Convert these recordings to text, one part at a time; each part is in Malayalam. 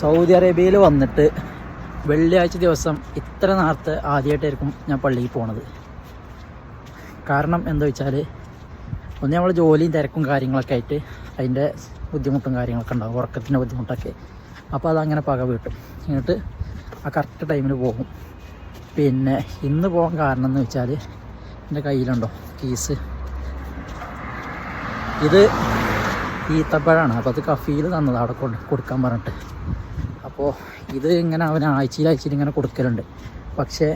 സൗദി അറേബ്യയിൽ വന്നിട്ട് വെള്ളിയാഴ്ച ദിവസം ഇത്ര നേരത്തെ ആദ്യമായിട്ടായിരിക്കും ഞാൻ പള്ളിയിൽ പോണത്. കാരണം എന്താ വെച്ചാൽ ഒന്ന് നമ്മൾ ജോലിയും തിരക്കും കാര്യങ്ങളൊക്കെ ആയിട്ട് അതിന്റെ ബുദ്ധിമുട്ടും കാര്യങ്ങളൊക്കെ ഉണ്ടാകും ഉറക്കത്തിന്റെ ബുദ്ധിമുട്ടൊക്കെ. അപ്പോൾ അതങ്ങനെ പക വീട്ടും. എന്നിട്ട് ആ കറക്റ്റ് ടൈമിൽ പോകും. പിന്നെ ഇന്ന് പോകാൻ കാരണം എന്ന് വെച്ചാൽ എന്റെ കയ്യിലുണ്ടോ കീസ് ഇത് ഈത്തപ്പഴമാണ് അപ്പോൾ അത് കഫീൽ തന്നത് അവിടെ കൊടുക്കാൻ പറഞ്ഞിട്ട്. അപ്പോൾ ഇത് ഇങ്ങനെ അവൻ ആഴ്ചയിൽ ആഴ്ചയിൽ ഇങ്ങനെ കൊടുക്കലുണ്ട്. പക്ഷേ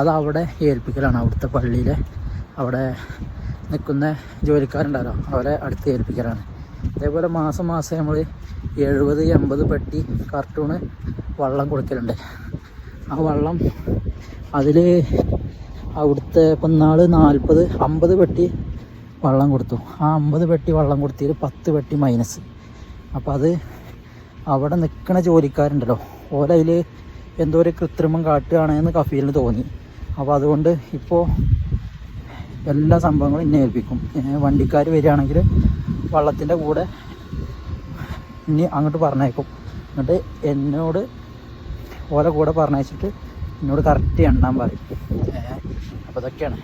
അത് അവിടെ ഏൽപ്പിക്കലാണ്. അവിടുത്തെ പള്ളിയിലെ അവിടെ നിൽക്കുന്ന ജോലിക്കാരുണ്ടല്ലോ അവരെ അടുത്ത് ഏൽപ്പിക്കലാണ്. അതേപോലെ മാസം മാസം നമ്മൾ എഴുപത് എൺപത് പെട്ടി കാർട്ടൂണ് വള്ളം കൊടുക്കലുണ്ട്. ആ വള്ളം അതിൽ അവിടുത്തെ ഇപ്പം നാൽപ്പത് അമ്പത് പെട്ടി വള്ളം കൊടുത്തു. ആ അമ്പത് പെട്ടി വള്ളം കൊടുത്തതിൽ പത്ത് പെട്ടി മൈനസ് അപ്പോൾ അത് അവിടെ നിൽക്കുന്ന ജോലിക്കാരുണ്ടല്ലോ. ഓലയിൽ എന്തോ ഒരു കൃത്രിമം കാട്ടുകയാണെന്ന് കഫീലിന് തോന്നി. അപ്പോൾ അതുകൊണ്ട് ഇപ്പോൾ എല്ലാ സംഭവങ്ങളും ഇന്നെ ഏൽപ്പിക്കും. വണ്ടിക്കാർ വരികയാണെങ്കിൽ വള്ളത്തിന്റെ കൂടെ ഇനി അങ്ങോട്ട് പറഞ്ഞേക്കും എന്നിട്ട് എന്നോട് ഓല കൂടെ പറഞ്ഞയച്ചിട്ട് എന്നോട് കറക്റ്റ് എണ്ണാൻ പറയും. അപ്പോൾ അതൊക്കെയാണ്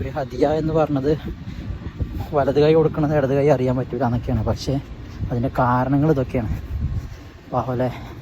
ഒരു ഹദിയ എന്ന് പറഞ്ഞത് വലത് കൈ കൊടുക്കണത് ഇടത് കൈ അറിയാൻ പറ്റില്ല എന്നൊക്കെയാണ്. പക്ഷേ അതിന്റെ കാരണങ്ങൾ ഇതൊക്കെയാണ്. 挖回来。